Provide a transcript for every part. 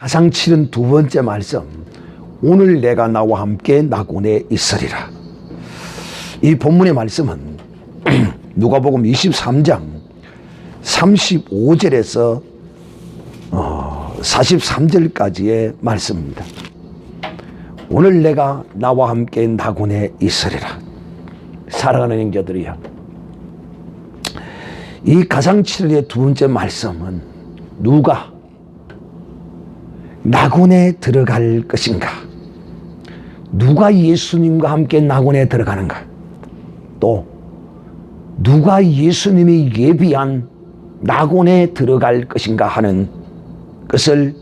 가장 치른 두 번째 말씀. 오늘 내가 나와 함께 낙원에 있으리라. 이 본문의 말씀은 누가복음 23장 35절에서 43절까지의 말씀입니다. 오늘 내가 나와 함께 낙원에 있으리라. 사랑하는 형제들이여. 이 가상칠의 두 번째 말씀은 누가 낙원에 들어갈 것인가? 누가 예수님과 함께 낙원에 들어가는가? 또 누가 예수님이 예비한 낙원에 들어갈 것인가 하는 것을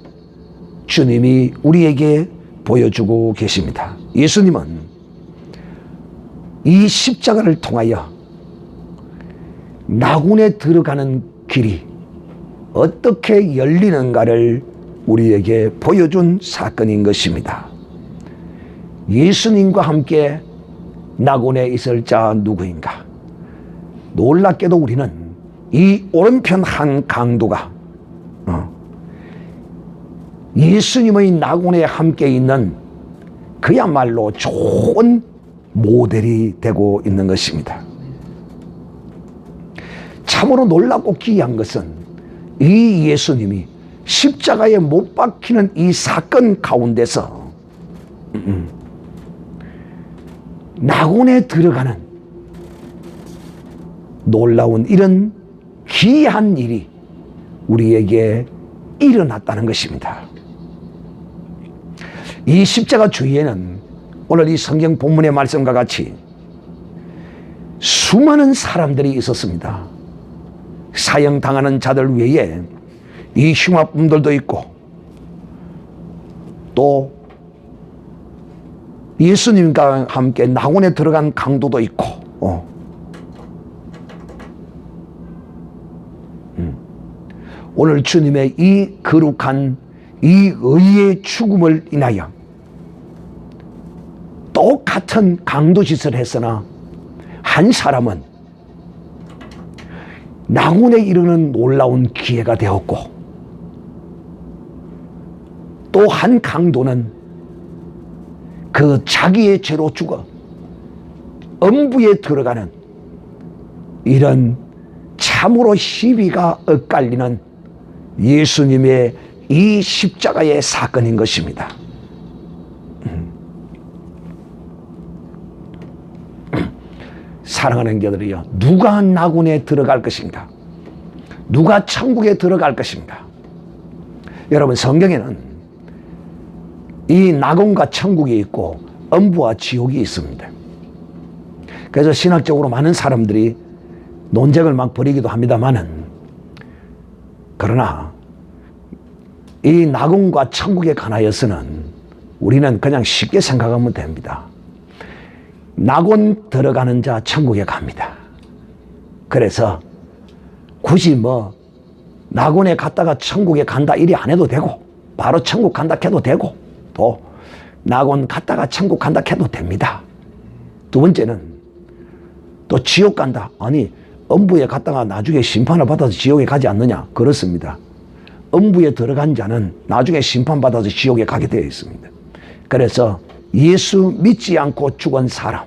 주님이 우리에게 보여주고 계십니다. 예수님은 이 십자가를 통하여 낙원에 들어가는 길이 어떻게 열리는가를 우리에게 보여준 사건인 것입니다. 예수님과 함께 낙원에 있을 자 누구인가? 놀랍게도 우리는 이 오른편 한 강도가 어, 예수님의 낙원에 함께 있는 그야말로 좋은 모델이 되고 있는 것입니다. 참으로 놀랍고 귀한 것은 이 예수님이 십자가에 못 박히는 이 사건 가운데서 음, 낙원에 들어가는 놀라운 이런 귀한 일이 우리에게 일어났다는 것입니다. 이 십자가 주위에는 오늘 이 성경 본문의 말씀과 같이 수많은 사람들이 있었습니다. 사형당하는 자들 외에 이 흉악범들도 있고 또 예수님과 함께 낙원에 들어간 강도도 있고 어. 음. 오늘 주님의 이 거룩한 이 의의 죽음을 인하여 똑같은 강도 짓을 했으나 한 사람은 낙원에 이르는 놀라운 기회가 되었고 또 한 강도는 그 자기의 죄로 죽어 엄부에 들어가는 이런 참으로 시비가 엇갈리는 예수님의 이 십자가의 사건인 것입니다. 사랑하는 형제들이여 누가 낙원에 들어갈 것인가? 누가 천국에 들어갈 것인가? 여러분 성경에는 이 낙원과 천국이 있고 엄부와 지옥이 있습니다. 그래서 신학적으로 많은 사람들이 논쟁을 막 벌이기도 합니다만은 그러나 이 낙원과 천국에 관하여서는 우리는 그냥 쉽게 생각하면 됩니다. 낙원 들어가는 자 천국에 갑니다. 그래서 굳이 뭐 낙원에 갔다가 천국에 간다 이리 안 해도 되고 바로 천국 간다 해도 되고 또 낙원 갔다가 천국 간다 해도 됩니다. 두 번째는 또 지옥 간다. 아니 엄부에 갔다가 나중에 심판을 받아서 지옥에 가지 않느냐? 그렇습니다. 엄부에 들어간 자는 나중에 심판받아서 지옥에 가게 되어 있습니다. 그래서 예수 믿지 않고 죽은 사람.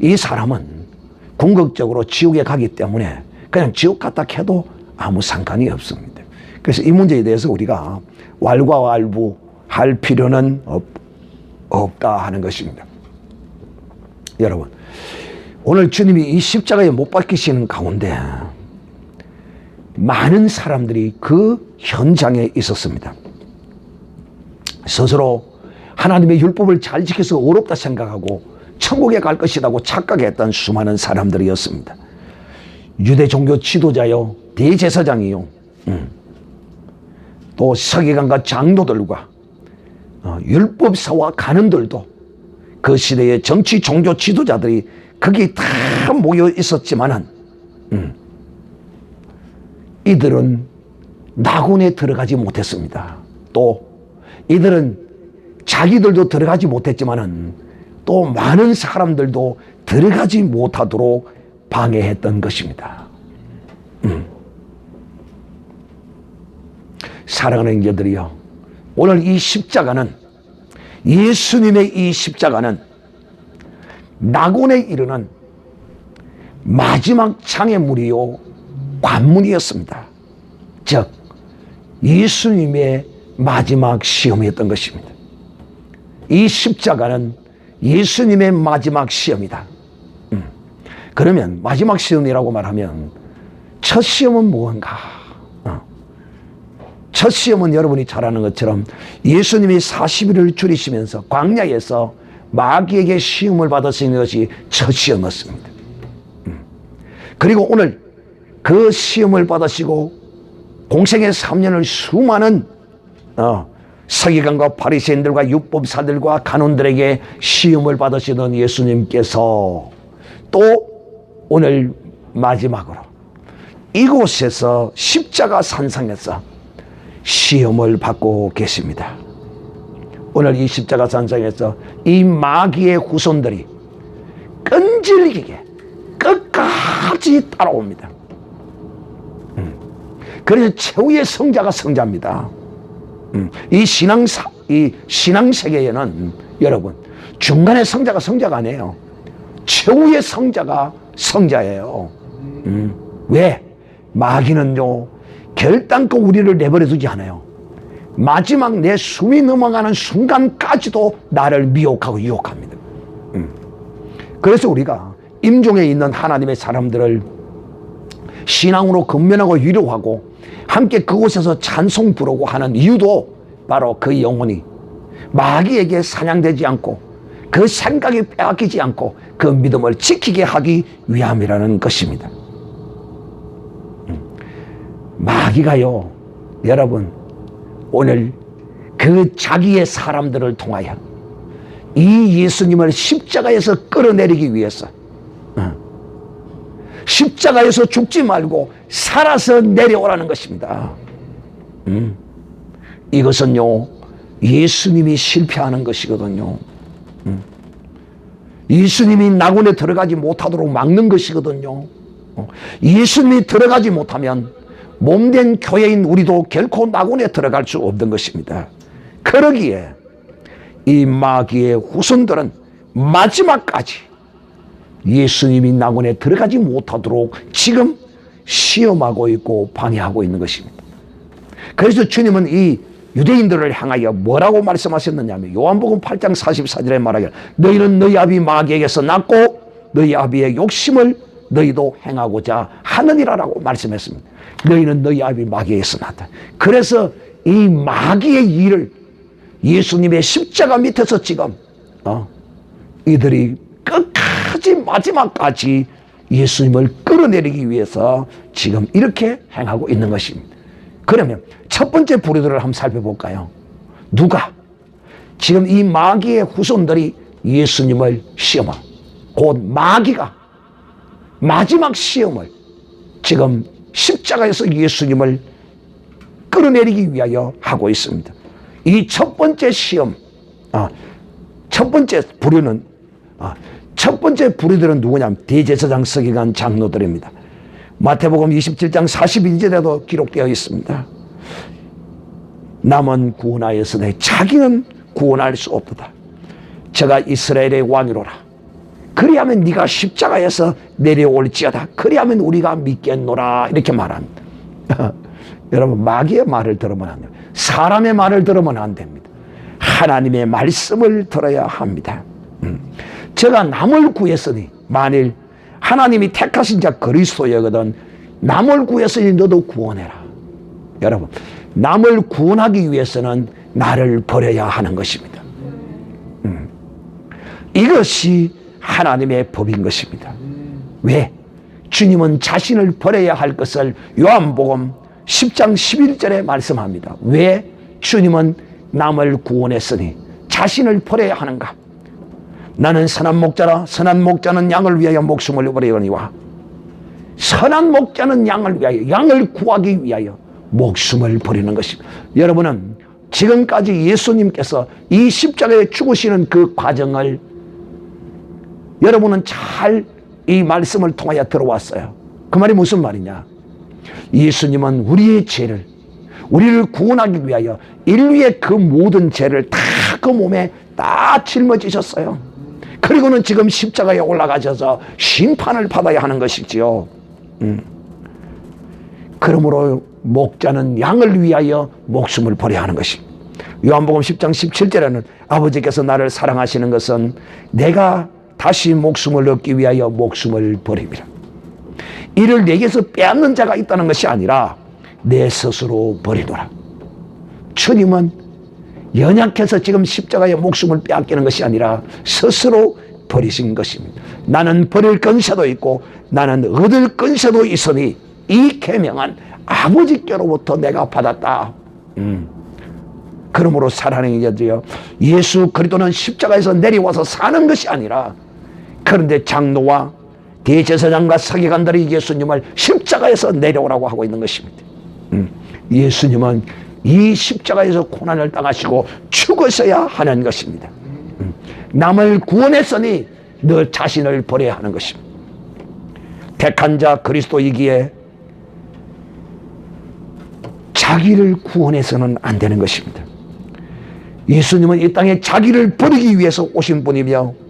이 사람은 궁극적으로 지옥에 가기 때문에 그냥 지옥 갔다 해도 아무 상관이 없습니다. 그래서 이 문제에 대해서 우리가 왈과 왈부 할 필요는 없, 없다 하는 것입니다. 여러분, 오늘 주님이 이 십자가에 못 박히시는 가운데 많은 사람들이 그 현장에 있었습니다. 스스로 하나님의 율법을 잘 지켜서 어렵다 생각하고 천국에 갈 것이라고 착각했던 수많은 사람들이었습니다. 유대 종교 지도자요, 대제사장이요, 음. 또 서기관과 장로들과 어, 율법사와 간원들도 그 시대의 정치 종교 지도자들이 거기 다 모여 있었지만은 음, 이들은 낙원에 들어가지 못했습니다. 또 이들은 자기들도 들어가지 못했지만은 또 많은 사람들도 들어가지 못하도록 방해했던 것입니다. 음. 사랑하는 형제들이요. 오늘 이 십자가는 예수님의 이 십자가는 낙원에 이르는 마지막 장애물이요 관문이었습니다. 즉 예수님의 마지막 시험이었던 것입니다. 이 십자가는 예수님의 마지막 시험이다. 음. 그러면 마지막 시험이라고 말하면 첫 시험은 무언가? 어. 첫 시험은 여러분이 잘 아는 것처럼 예수님이 40일을 줄이시면서 광야에서 마귀에게 시험을 받으신 것이 첫 시험이었습니다. 음. 그리고 오늘 그 시험을 받으시고 공생의 3년을 수많은 어, 서기관과 바리새인들과 율법사들과 간원들에게 시험을 받으시던 예수님께서 또 오늘 마지막으로 이곳에서 십자가 산상에서 시험을 받고 계십니다. 오늘 이 십자가 산상에서 이 마귀의 후손들이 끈질기게 끝까지 따라옵니다. 음. 그래서 최후의 성자가 성자입니다. 음. 이 신앙사, 이 신앙 세계에는 여러분 중간에 성자가 성자가 아니에요. 최후의 성자가 성자예요. 음. 왜? 마귀는요 결단코 우리를 내버려 두지 않아요. 마지막 내 숨이 넘어가는 순간까지도 나를 미혹하고 유혹합니다. 음. 그래서 우리가 임종에 있는 하나님의 사람들을 신앙으로 건면하고 위로하고 함께 그곳에서 찬송 부르고 하는 이유도 바로 그 영혼이 마귀에게 사냥되지 않고 그 생각이 빼앗기지 않고 그 믿음을 지키게 하기 위함이라는 것입니다. 음. 마귀가요, 여러분, 오늘 그 자기의 사람들을 통하여 이 예수님을 십자가에서 끌어내리기 위해서 어, 십자가에서 죽지 말고 살아서 내려오라는 것입니다. 음. 이것은요, 예수님이 실패하는 것이거든요. 음. 예수님이 낙원에 들어가지 못하도록 막는 것이거든요. 어. 예수님이 들어가지 못하면 몸된 교회인 우리도 결코 낙원에 들어갈 수 없는 것입니다. 그러기에 이 마귀의 후손들은 마지막까지 예수님이 낙원에 들어가지 못하도록 지금 시험하고 있고 방해하고 있는 것입니다. 그래서 주님은 이 유대인들을 향하여 뭐라고 말씀하셨느냐면 요한복음 8장 44절에 말하기를 너희는 너희 아비 마귀에게서 났고 너희 아비의 욕심을 너희도 행하고자 하느니라라고 말씀했습니다. 너희는 너희 아비 마귀에게서 났다. 그래서 이 마귀의 일을 예수님의 십자가 밑에서 지금 어, 이들이 끝까지 마지막까지 예수님을 끌어내리기 위해서 지금 이렇게 행하고 있는 것입니다. 그러면 첫 번째 부류들을 한번 살펴볼까요? 누가 지금 이 마귀의 후손들이 예수님을 시험하 곧 마귀가 마지막 시험을 지금 십자가에서 예수님을 끌어내리기 위하여 하고 있습니다. 이 첫 번째 시험, 아, 첫 번째 부류는 아, 첫 번째 부류들은 누구냐면 대제사장 서기관 장로들입니다. 마태복음 27장 42절에도 기록되어 있습니다. 남은 구원하였으되 자기는 구원할 수 없도다. 제가 이스라엘의 왕이로라. 그리하면 네가 십자가에서 내려올지어다. 그리하면 우리가 믿겠노라. 이렇게 말합니다. 여러분 마귀의 말을 들으면 안 됩니다. 사람의 말을 들으면 안 됩니다. 하나님의 말씀을 들어야 합니다. 음. 제가 남을 구했으니 만일 하나님이 택하신 자 그리스도여거든 남을 구했으니 너도 구원해라. 여러분 남을 구원하기 위해서는 나를 버려야 하는 것입니다. 음. 이것이 하나님의 법인 것입니다. 왜? 주님은 자신을 버려야 할 것을 요한복음 10장 11절에 말씀합니다. 왜 주님은 남을 구원했으니 자신을 버려야 하는가? 나는 선한 목자라 선한 목자는 양을 위하여 목숨을 버리거니와 선한 목자는 양을 위하여 양을 구하기 위하여 목숨을 버리는 것입니다. 여러분은 지금까지 예수님께서 이 십자가에 죽으시는 그 과정을 여러분은 잘 이 말씀을 통하여 들어왔어요. 그 말이 무슨 말이냐? 예수님은 우리의 죄를 우리를 구원하기 위하여 인류의 그 모든 죄를 다 그 몸에 다 짊어지셨어요. 그리고는 지금 십자가에 올라가셔서 심판을 받아야 하는 것이지요. 음. 그러므로 목자는 양을 위하여 목숨을 버려야 하는 것이. 요한복음 10장 17절에는 아버지께서 나를 사랑하시는 것은 내가 다시 목숨을 얻기 위하여 목숨을 버립니다. 이를 내게서 빼앗는 자가 있다는 것이 아니라 내 스스로 버리노라. 주님은 연약해서 지금 십자가에 목숨을 빼앗기는 것이 아니라 스스로 버리신 것입니다. 나는 버릴 건세도 있고 나는 얻을 건세도 있으니 이 계명은 아버지께로부터 내가 받았다. 음. 그러므로 사랑하는 자들이여 예수 그리스도는 십자가에서 내려와서 사는 것이 아니라 그런데 장로와 대제사장과 서기관들이 예수님을 십자가에서 내려오라고 하고 있는 것입니다. 음. 예수님은 이 십자가에서 고난을 당하시고 죽으셔야 하는 것입니다. 음. 남을 구원했으니 너 자신을 버려야 하는 것입니다. 택한 자 그리스도이기에 자기를 구원해서는 안 되는 것입니다. 예수님은 이 땅에 자기를 버리기 위해서 오신 분이며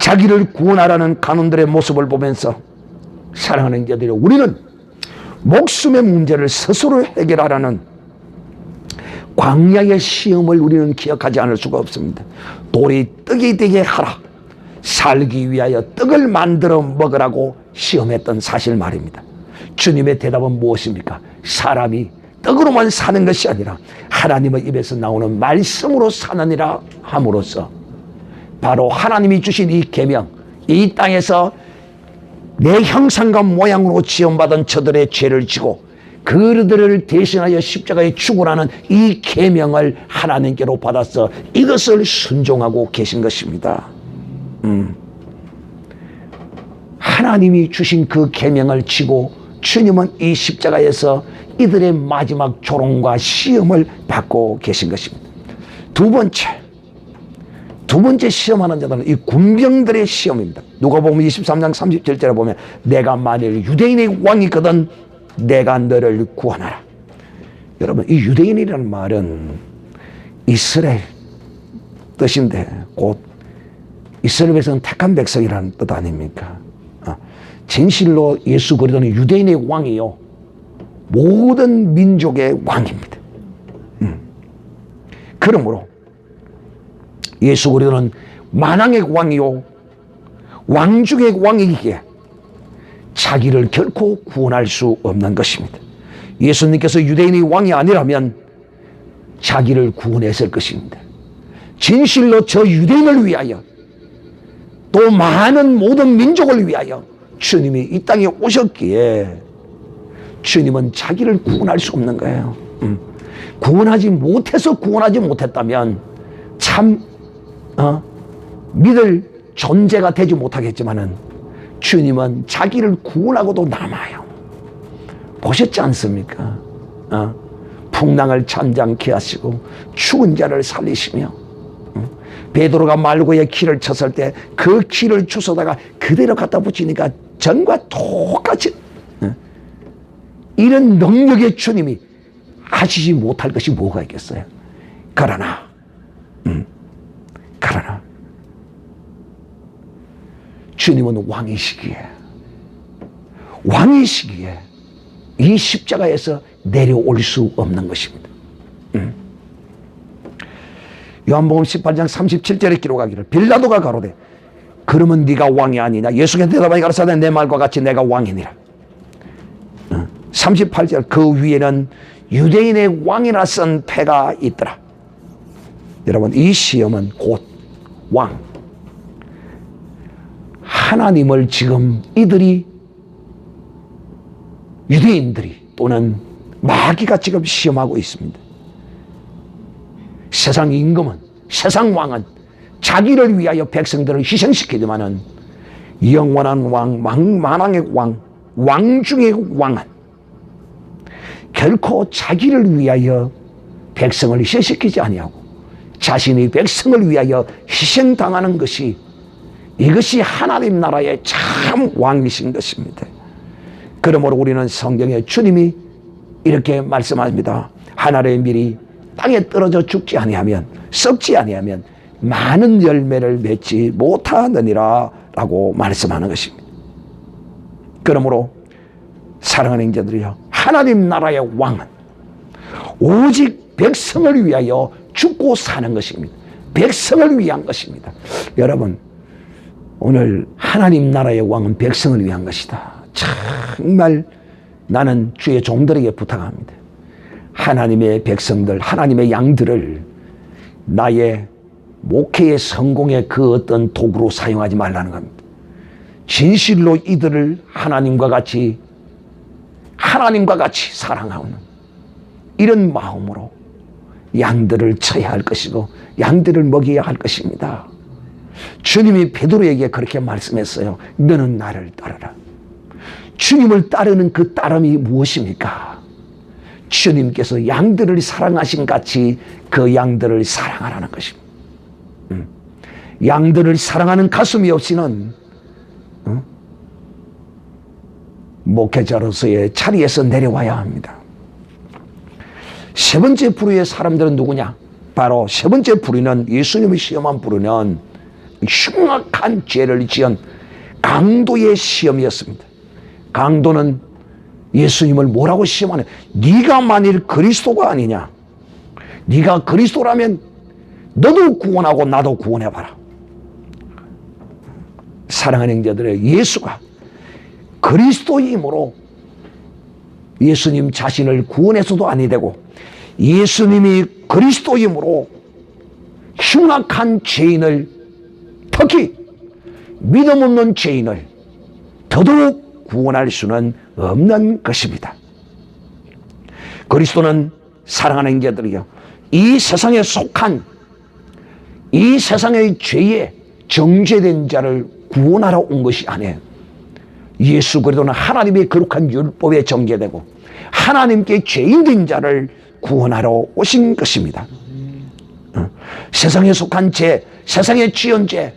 자기를 구원하라는 간원들의 모습을 보면서 사랑하는 자들이 우리는 목숨의 문제를 스스로 해결하라는 광야의 시험을 우리는 기억하지 않을 수가 없습니다. 돌이 떡이 되게 하라. 살기 위하여 떡을 만들어 먹으라고 시험했던 사실 말입니다. 주님의 대답은 무엇입니까? 사람이 떡으로만 사는 것이 아니라 하나님의 입에서 나오는 말씀으로 사느니라 함으로써 바로 하나님이 주신 이 계명, 이 땅에서 내 형상과 모양으로 지원받은 저들의 죄를 지고 그들을 대신하여 십자가에 죽으라는 이 계명을 하나님께로 받아서 이것을 순종하고 계신 것입니다. 음. 하나님이 주신 그 계명을 지고 주님은 이 십자가에서 이들의 마지막 조롱과 시험을 받고 계신 것입니다. 두 번째, 두 번째 시험하는 자들은 이 군병들의 시험입니다. 누가 보면 23장 37절에 보면 내가 만일 유대인의 왕이거든 내가 너를 구원하라. 여러분 이 유대인이라는 말은 이스라엘 뜻인데 곧 이스라엘 백성은 택한 백성이라는 뜻 아닙니까? 어, 진실로 예수 그리스도는 유대인의 왕이요 모든 민족의 왕입니다. 음. 그러므로 예수 그리스도는 만왕의 왕이요 왕 중의 왕이기에 자기를 결코 구원할 수 없는 것입니다. 예수님께서 유대인의 왕이 아니라면 자기를 구원했을 것입니다. 진실로 저 유대인을 위하여 또 많은 모든 민족을 위하여 주님이 이 땅에 오셨기에 주님은 자기를 구원할 수 없는 거예요. 음. 구원하지 못해서 구원하지 못했다면 참 어, 믿을 존재가 되지 못하겠지만은 주님은 자기를 구원하고도 남아요. 보셨지 않습니까? 어? 풍랑을 잠잠케 하시고 죽은 자를 살리시며 어? 베드로가 말고의 키를 쳤을 때 그 키를 주워다가 그대로 갖다 붙이니까 전과 똑같이 어? 이런 능력의 주님이 하시지 못할 것이 뭐가 있겠어요? 그러나 음, 그러나 주님은 왕이시기에 왕이시기에 이 십자가에서 내려올 수 없는 것입니다. 음. 요한복음 18장 37절에 기록하기를 빌라도가 가로되 그러면 네가 왕이 아니냐 예수께 대답하니 가라사대 내 말과 같이 내가 왕이니라 38절 그 위에는 유대인의 왕이라 쓴 패가 있더라 여러분 이 시험은 곧 왕 하나님을 지금 이들이 유대인들이 또는 마귀가 지금 시험하고 있습니다. 세상 임금은 세상 왕은 자기를 위하여 백성들을 희생시키지만은 영원한 왕, 왕 만왕의 왕, 왕 중의 왕은 결코 자기를 위하여 백성을 희생시키지 아니하고 자신의 백성을 위하여 희생당하는 것이 이것이 하나님 나라의 참 왕이신 것입니다. 그러므로 우리는 성경에 주님이 이렇게 말씀합니다. 하나의 밀이 땅에 떨어져 죽지 아니하면 썩지 아니하면 많은 열매를 맺지 못하느니라 라고 말씀하는 것입니다. 그러므로 사랑하는 형제들이여 하나님 나라의 왕은 오직 백성을 위하여 죽고 사는 것입니다. 백성을 위한 것입니다. 여러분 오늘 하나님 나라의 왕은 백성을 위한 것이다. 정말 나는 주의 종들에게 부탁합니다. 하나님의 백성들, 하나님의 양들을 나의 목회의 성공의 그 어떤 도구로 사용하지 말라는 겁니다. 진실로 이들을 하나님과 같이 하나님과 같이 사랑하는 이런 마음으로 양들을 쳐야 할 것이고 양들을 먹여야 할 것입니다. 주님이 베드로에게 그렇게 말씀했어요. 너는 나를 따르라. 주님을 따르는 그 따름이 무엇입니까? 주님께서 양들을 사랑하신 같이 그 양들을 사랑하라는 것입니다. 음. 양들을 사랑하는 가슴이 없이는 어? 목회자로서의 자리에서 내려와야 합니다. 세 번째 부류의 사람들은 누구냐? 바로 세 번째 부류는 예수님이 시험한 부류는 흉악한 죄를 지은 강도의 시험이었습니다. 강도는 예수님을 뭐라고 시험하냐? 네가 만일 그리스도가 아니냐? 네가 그리스도라면 너도 구원하고 나도 구원해봐라. 사랑하는 형제들의 예수가 그리스도이므로 예수님 자신을 구원해서도 아니 되고 예수님이 그리스도이므로 흉악한 죄인을 특히 믿음 없는 죄인을 더더욱 구원할 수는 없는 것입니다. 그리스도는 사랑하는 형제들이요. 이 세상에 속한 이 세상의 죄에 정죄된 자를 구원하러 온 것이 아니에요. 예수 그리스도는 하나님의 거룩한 율법에 정죄되고 하나님께 죄인 된 자를 구원하러 오신 것입니다. 어, 세상에 속한 죄, 세상에 지은 죄,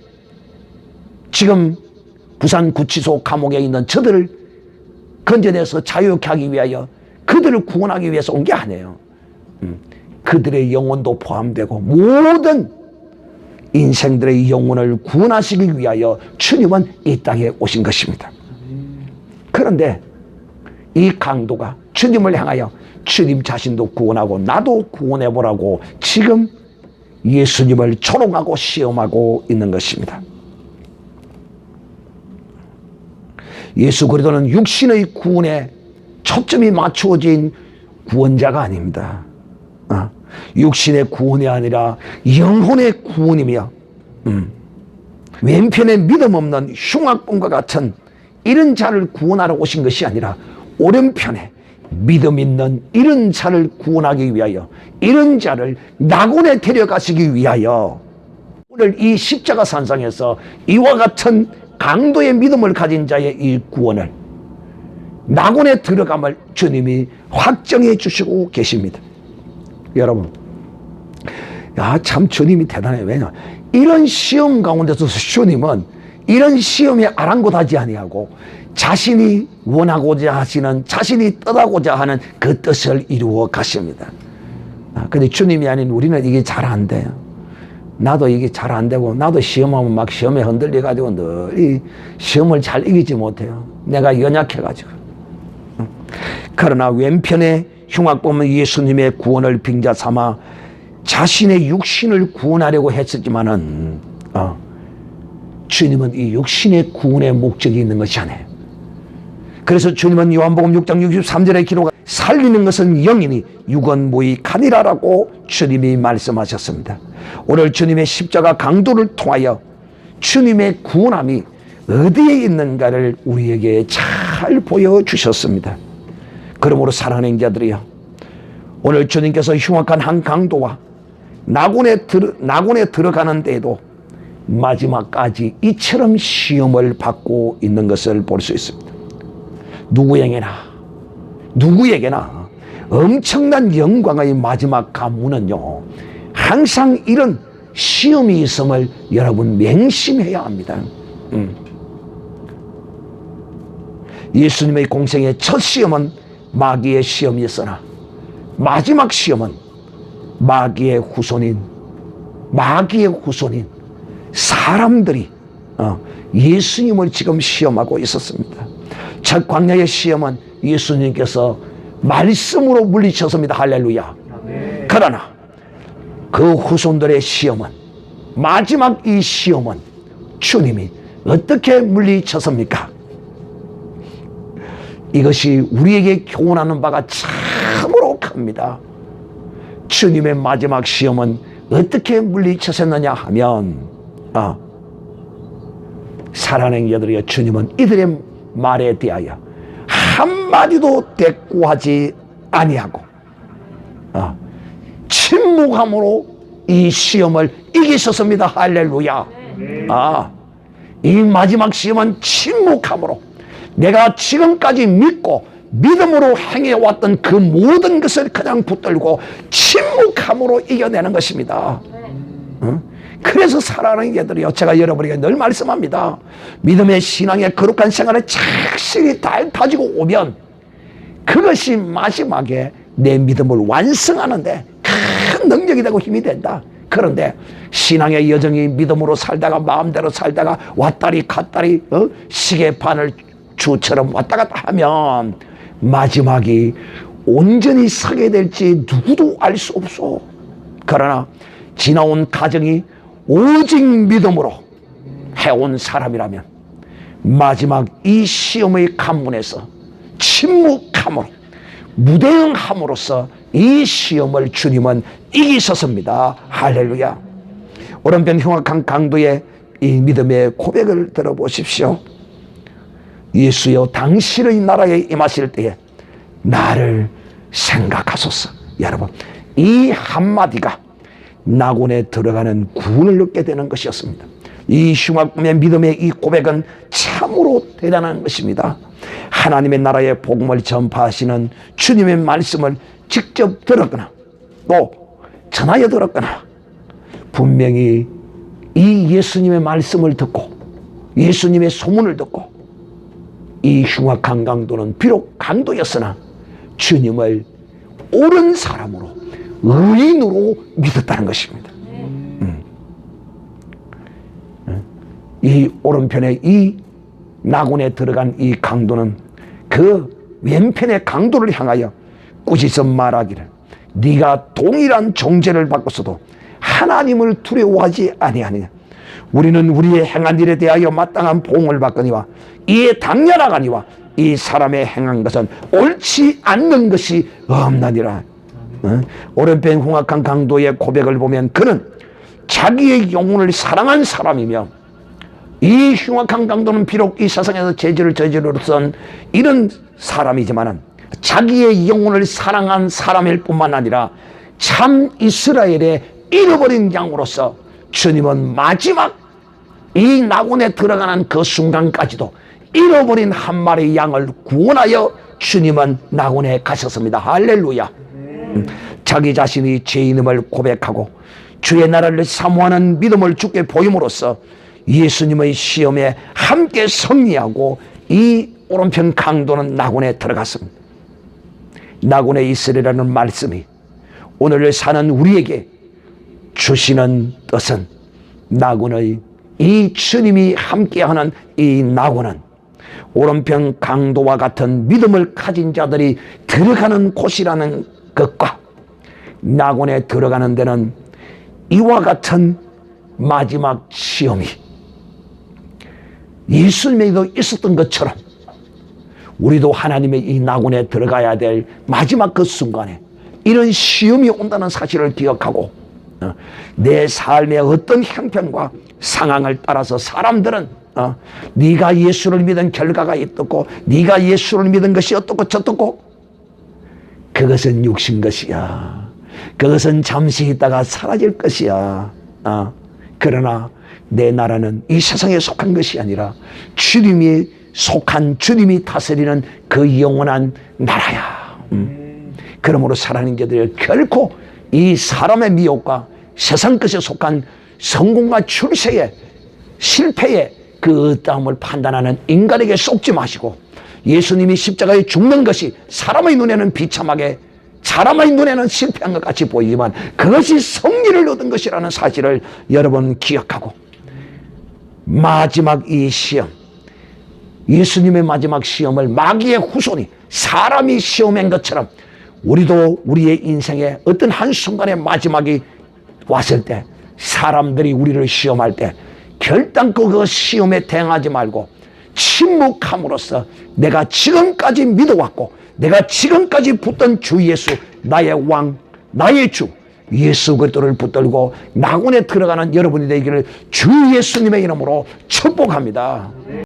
지금 부산 구치소 감옥에 있는 저들을 건져내서 자유케 하기 위하여 그들을 구원하기 위해서 온 게 아니에요. 음, 그들의 영혼도 포함되고 모든 인생들의 영혼을 구원하시기 위하여 주님은 이 땅에 오신 것입니다. 그런데 이 강도가 주님을 향하여 주님 자신도 구원하고 나도 구원해 보라고 지금 예수님을 조롱하고 시험하고 있는 것입니다. 예수 그리스도는 육신의 구원에 초점이 맞추어진 구원자가 아닙니다. 어? 육신의 구원이 아니라 영혼의 구원이며 음. 왼편에 믿음 없는 흉악범과 같은 이런 자를 구원하러 오신 것이 아니라 오른편에 믿음 있는 이런 자를 구원하기 위하여 이런 자를 낙원에 데려가시기 위하여 오늘 이 십자가 산상에서 이와 같은 강도의 믿음을 가진 자의 이 구원을 낙원에 들어감을 주님이 확정해 주시고 계십니다. 여러분, 야, 참 주님이 대단해. 왜냐? 이런 시험 가운데서 주님은 이런 시험에 아랑곳하지 아니하고 자신이 원하고자 하시는 자신이 떠나고자 하는 그 뜻을 이루어 가십니다. 아, 근데 주님이 아닌 우리는 이게 잘 안 돼요. 나도 이게 잘 안 되고 나도 시험하면 막 시험에 흔들려 가지고 늘 시험을 잘 이기지 못해요. 내가 연약해 가지고. 그러나 왼편에 흉악범은 예수님의 구원을 빙자 삼아 자신의 육신을 구원하려고 했었지만은 어, 주님은 이 육신의 구원의 목적이 있는 것이 아니에요. 그래서 주님은 요한복음 6장 63절의 기록가 살리는 것은 영이니 육은 무익하니라라고 주님이 말씀하셨습니다. 오늘 주님의 십자가 강도를 통하여 주님의 구원함이 어디에 있는가를 우리에게 잘 보여주셨습니다. 그러므로 사랑하는 자들이여 오늘 주님께서 흉악한 한 강도와 낙원에, 들, 낙원에 들어가는 데에도 마지막까지 이처럼 시험을 받고 있는 것을 볼 수 있습니다. 누구에게나 누구에게나 엄청난 영광의 마지막 가문은요 항상 이런 시험이 있음을 여러분 맹심해야 합니다. 음. 예수님의 공생의 첫 시험은 마귀의 시험이 있으나 마지막 시험은 마귀의 후손인 마귀의 후손인 사람들이 어, 예수님을 지금 시험하고 있었습니다. 첫 광야의 시험은 예수님께서 말씀으로 물리쳤습니다. 할렐루야. 그러나 그 후손들의 시험은 마지막 이 시험은 주님이 어떻게 물리쳤습니까? 이것이 우리에게 교훈하는 바가 참으로 큽니다. 주님의 마지막 시험은 어떻게 물리쳤었느냐 하면 아, 사랑하는 여들이여 주님은 이들의 말에 대하여 한마디도 대꾸하지 아니하고 아, 침묵함으로 이 시험을 이기셨습니다. 할렐루야. 아, 이 마지막 시험은 침묵함으로 내가 지금까지 믿고 믿음으로 행해왔던 그 모든 것을 그냥 붙들고 침묵함으로 이겨내는 것입니다. 응? 그래서 사랑하는 얘들이요. 제가 여러분에게 늘 말씀합니다. 믿음의 신앙의 거룩한 생활을 착실히 잘 다지고 오면 그것이 마지막에 내 믿음을 완성하는데 큰 능력이 되고 힘이 된다. 그런데 신앙의 여정이 믿음으로 살다가 마음대로 살다가 왔다리 갔다리 어? 시계판을 주처럼 왔다 갔다 하면 마지막이 온전히 서게 될지 누구도 알 수 없어. 그러나 지나온 가정이 오직 믿음으로 해온 사람이라면 마지막 이 시험의 관문에서 침묵함으로 무대응함으로써 이 시험을 주님은 이기셨습니다. 할렐루야. 오른편 흉악한 강도의 이 믿음의 고백을 들어보십시오. 예수여 당신의 나라에 임하실 때에 나를 생각하소서. 여러분, 이 한마디가 낙원에 들어가는 구원을 얻게 되는 것이었습니다. 이 흉악의 믿음의 이 고백은 참으로 대단한 것입니다. 하나님의 나라의 복음을 전파하시는 주님의 말씀을 직접 들었거나 또 전하여 들었거나 분명히 이 예수님의 말씀을 듣고 예수님의 소문을 듣고 이 흉악한 강도는 비록 강도였으나 주님을 옳은 사람으로 의인으로 믿었다는 것입니다. 음. 이 오른편에 이 낙원에 들어간 이 강도는 그 왼편의 강도를 향하여 꾸짖어 말하기를 네가 동일한 정죄를 받고서도 하나님을 두려워하지 아니하느냐 우리는 우리의 행한 일에 대하여 마땅한 보응을 받거니와 이에 당연하거니와 이 사람의 행한 것은 옳지 않는 것이 없나니라 어? 오른편 흉악한 강도의 고백을 보면 그는 자기의 영혼을 사랑한 사람이며 이 흉악한 강도는 비록 이 세상에서 죄질을 저지르던 이런 사람이지만은 자기의 영혼을 사랑한 사람일 뿐만 아니라 참 이스라엘의 잃어버린 양으로서 주님은 마지막 이 낙원에 들어가는 그 순간까지도 잃어버린 한 마리 양을 구원하여 주님은 낙원에 가셨습니다. 할렐루야. 음, 자기 자신이 죄인임을 고백하고 주의 나라를 사모하는 믿음을 주께 보임으로써 예수님의 시험에 함께 승리하고 이 오른편 강도는 낙원에 들어갔습니다. 낙원에 있으리라는 말씀이 오늘 사는 우리에게 주시는 뜻은 낙원의 이 주님이 함께하는 이 낙원은 오른편 강도와 같은 믿음을 가진 자들이 들어가는 곳이라는 것과 낙원에 들어가는 데는 이와 같은 마지막 시험이 예수님에게도 있었던 것처럼 우리도 하나님의 이 낙원에 들어가야 될 마지막 그 순간에 이런 시험이 온다는 사실을 기억하고 어, 내 삶의 어떤 형편과 상황을 따라서 사람들은 어, 네가 예수를 믿은 결과가 있었고 네가 예수를 믿은 것이 어떻고 저떻고 그것은 육신 것이야. 그것은 잠시 있다가 사라질 것이야. 어, 그러나 내 나라는 이 세상에 속한 것이 아니라 주님이 속한 주님이 다스리는 그 영원한 나라야. 음. 그러므로 사랑하는 자들 결코 이 사람의 미혹과 세상 것에 속한 성공과 출세에 실패에 그 어떠함을 판단하는 인간에게 속지 마시고 예수님이 십자가에 죽는 것이 사람의 눈에는 비참하게 사람의 눈에는 실패한 것 같이 보이지만 그것이 성리를 얻은 것이라는 사실을 여러분 기억하고 마지막 이 시험 예수님의 마지막 시험을 마귀의 후손이 사람이 시험한 것처럼 우리도 우리의 인생에 어떤 한순간의 마지막이 왔을 때 사람들이 우리를 시험할 때 결단코 그 시험에 대응하지 말고 침묵함으로써 내가 지금까지 믿어왔고 내가 지금까지 붙던 주 예수 나의 왕 나의 주 예수 그리스도를 붙들고 낙원에 들어가는 여러분이 되기를 주 예수님의 이름으로 축복합니다.